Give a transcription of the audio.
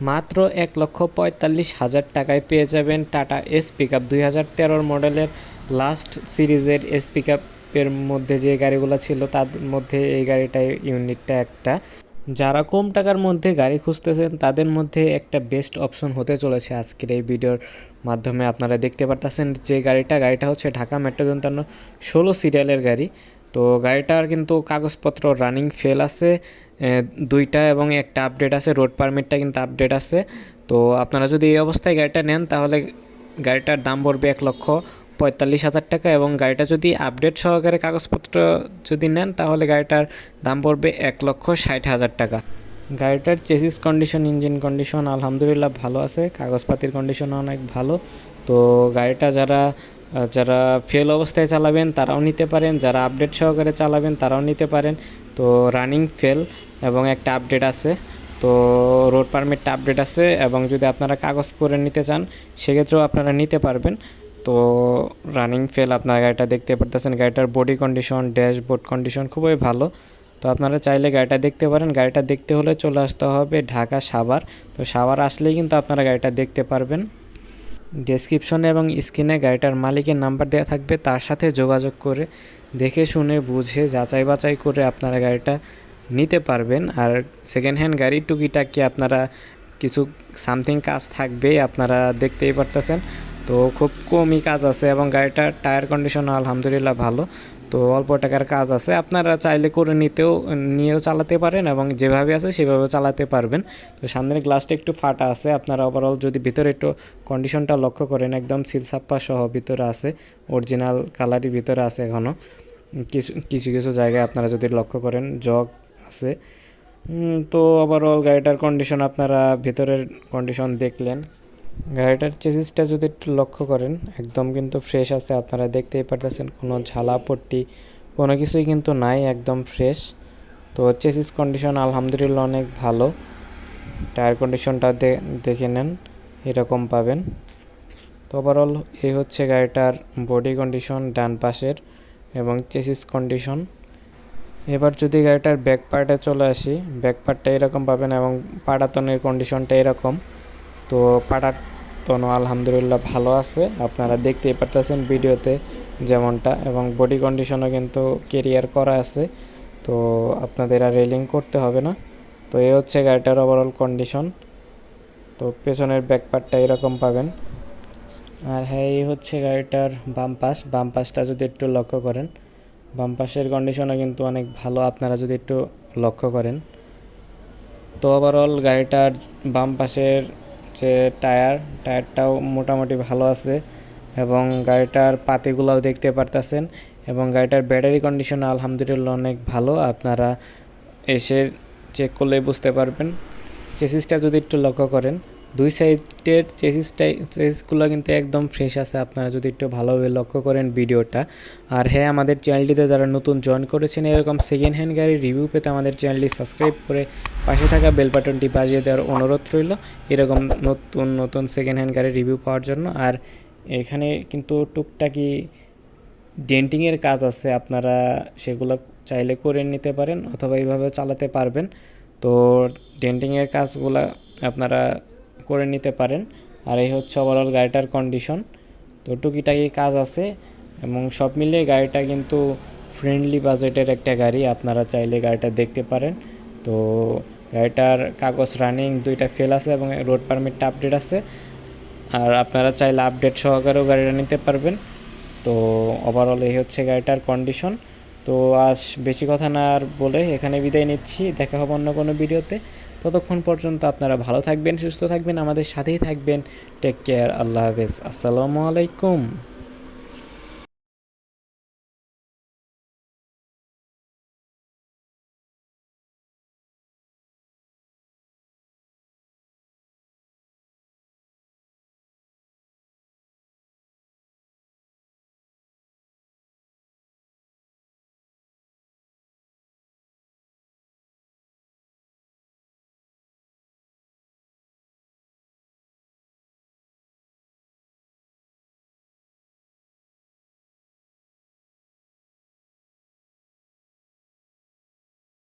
মাত্র এক লক্ষ পঁয়তাল্লিশ হাজার টাকায় পেয়ে যাবেন টাটা এস পিক আপ দুই হাজার তেরোর মডেলের লাস্ট সিরিজের এস পিক আপের মধ্যে যে গাড়িগুলো ছিল, তার মধ্যে এই গাড়িটাই ইউনিটটা একটা। যারা কম টাকার মধ্যে গাড়ি খুঁজতেছেন, তাদের মধ্যে একটা বেস্ট অপশন হতে চলেছে আজকের এই ভিডিওর মাধ্যমে। আপনারা দেখতে পারতেছেন যে গাড়িটা গাড়িটা হচ্ছে ঢাকা মেট্রো দন্তান্ন ষোলো সিরিয়ালের গাড়ি। তো গাড়িটার কিন্তু কাগজপত্র রানিং ফেল আছে দুইটা এবং একটা আপডেট আছে রোড পারমিটটা কিন্তু আপডেট আছে। তো আপনারা যদি এই অবস্থায় গাড়িটা নেন, তাহলে গাড়িটার দাম পড়বে এক লক্ষ পঁয়তাল্লিশ হাজার টাকা এবং গাড়িটা যদি আপডেট সহকারে কাগজপত্র যদি নেন, তাহলে গাড়িটার দাম পড়বে এক লক্ষ ষাট হাজার টাকা। গাড়িটার চেসিস কন্ডিশন ইঞ্জিন কন্ডিশন আলহামদুলিল্লাহ ভালো আছে, কাগজপাতির কন্ডিশন অনেক ভালো। তো গাড়িটা যারা যারা ফেল অবস্থায় চালাবেন তারাও নিতে পারেন, যারা আপডেট সহকারে চালাবেন তারাও নিতে পারেন। তো রানিং ফেল এবং একটা আপডেট আছে। তো রোড পারমিটটা আপডেট আছে এবং যদি আপনারা কাগজ করে নিতে চান, সেক্ষেত্রেও আপনারা নিতে পারবেন। তো রানিং ফেল আপনার গাড়িটা দেখতে পারতেছেন, গাড়িটার বডি কন্ডিশন ড্যাশবোর্ড কন্ডিশন খুবই ভালো। তো আপনারা চাইলে গাড়িটা দেখতে পারেন। গাড়িটা দেখতে হলে চলে আসতে হবে ঢাকা সাভার। তো সাভার আসলেই কিন্তু আপনারা গাড়িটা দেখতে পারবেন। ডেসক্রিপশনে এবং স্ক্রিনে গাড়িটার মালিকের নাম্বার দেওয়া থাকবে। তার সাথে যোগাযোগ করে দেখে শুনে বুঝে যাচাই বাছাই করে আপনারা গাড়িটা নিতে পারবেন। আর সেকেন্ড হ্যান্ড গাড়ির টুকিটাকি আপনারা কিছু সামথিং কাজ থাকবে আপনারা দেখতেই পারতেছেন। তো খুব কমই কাজ আছে এবং গাড়িটার টায়ার কন্ডিশন আলহামদুলিল্লাহ ভালো। তো অল্প টাকার কাজ আছে। আপনারা চাইলে করে নিতেও, নিয়েও চালাতে পারেন এবং যেভাবে আছে সেভাবে চালাতে পারবেন। তো সামনের গ্লাসটা একটু ফাটা আছে। আপনারা ওভারঅল যদি ভিতরে একটু কন্ডিশনটা লক্ষ্য করেন, একদম সিলসাপ্পা সহ ভিতরে আছে। অরিজিনাল কালারই ভিতরে আছে এখনও কিছু কিছু কিছু জায়গায় আপনারা যদি লক্ষ্য করেন, জগ আছে। তো ওভারঅল গাড়িটার কন্ডিশন আপনারা ভিতরের কন্ডিশন দেখলেন। গাড়িটার চেসিসটা যদি একটু লক্ষ্য করেন, একদম কিন্তু ফ্রেশ আছে। আপনারা দেখতেই পারতেছেন কোনো ঝালাপট্টি কোনো কিছুই কিন্তু নাই, একদম ফ্রেশ তো চেসিস কন্ডিশন আলহামদুলিল্লাহ অনেক ভালো। টায়ার কন্ডিশনটা দেখে নেন, এরকম পাবেন। তো ওভারঅল এই হচ্ছে গাড়িটার বডি কন্ডিশন ডান পাশের এবং চেসিস কন্ডিশন এবার যদি গাড়িটার ব্যাক পার্টে চলে আসি ব্যাক পার্টটা এরকম পাবেন এবং পাটাতনের কন্ডিশনটা এরকম। তো পাটাতনও আলহামদুলিল্লাহ ভালো আছে। আপনারা দেখতেই পারতেছেন ভিডিওতে যেমনটা এবং বডি কন্ডিশনও কিন্তু কেরিয়ার করা আছে। তো আপনাদের আর রেলিং করতে হবে না। তো এই হচ্ছে গাড়িটার ওভারঅল কন্ডিশন তো পেছনের ব্যাক পার্টটা এরকম পাবেন। আর হ্যাঁ এই হচ্ছে গাড়িটার বাম পাশ। বাম পাশটা যদি একটু লক্ষ্য করেন, বাম পাশের কন্ডিশনও কিন্তু অনেক ভালো। আপনারা যদি একটু লক্ষ্য করেন, তো ওভারঅল গাড়িটার বাম পাশের যে টায়ার, টায়ারটাও মোটামুটি ভালো আছে এবং গাড়িটার পাতিগুলাও দেখতে পারতেছেন এবং গাড়িটার ব্যাটারি কন্ডিশন আলহামদুলিল্লাহ অনেক ভালো। আপনারা এসে চেক করলেই বুঝতে পারবেন। চেসিসটা যদি একটু লক্ষ্য করেন দুই সাইডের চেসিসটাই চেসিসগুলো কিন্তু একদম ফ্রেশ আছে। আপনারা যদি একটু ভালোভাবে লক্ষ্য করেন ভিডিওটা। আর হ্যাঁ আমাদের চ্যানেলটিতে যারা নতুন জয়েন করেছেন, এরকম সেকেন্ড হ্যান্ড গাড়ির রিভিউ পেতে আমাদের চ্যানেলটি সাবস্ক্রাইব করে পাশে থাকা বেল বাটনটি বাজিয়ে দেওয়ার অনুরোধ রইল। এরকম নতুন নতুন সেকেন্ড হ্যান্ড গাড়ির রিভিউ পাওয়ার জন্য। আর এখানে কিন্তু টুকটাকি ডেন্টিংয়ের কাজ আছে। আপনারা সেগুলো চাইলে করে নিতে পারেন অথবা এইভাবে চালাতে পারবেন। তো ডেন্টিংয়ের কাজগুলো আপনারা করে নিতে পারেন। আর এই হচ্ছে ওভারঅল গাড়িটার কন্ডিশন তো টুকিটাকি কাজ আছে এবং সব মিলিয়ে গাড়িটা কিন্তু ফ্রেন্ডলি বাজেটের একটা গাড়ি, আপনারা চাইলে গাড়িটা দেখতে পারেন। তো গাড়িটার কাগজ রানিং দুইটা ফেল আছে এবং রোড পারমিটটা আপডেট আছে। আর আপনারা চাইলে আপডেট সহকারেও গাড়িটা নিতে পারবেন। তো ওভারঅল এই হচ্ছে গাড়িটার কন্ডিশন তো আজ বেশি কথা না আর বলে এখানে বিদায় নিচ্ছি। দেখা হবে অন্য কোনো ভিডিওতে। ততক্ষণ পর্যন্ত আপনারা ভালো থাকবেন, সুস্থ থাকবেন, আমাদের সাথেই থাকবেন। টেক কেয়ার আল্লাহ হাফেজ। আসসালামু আলাইকুম।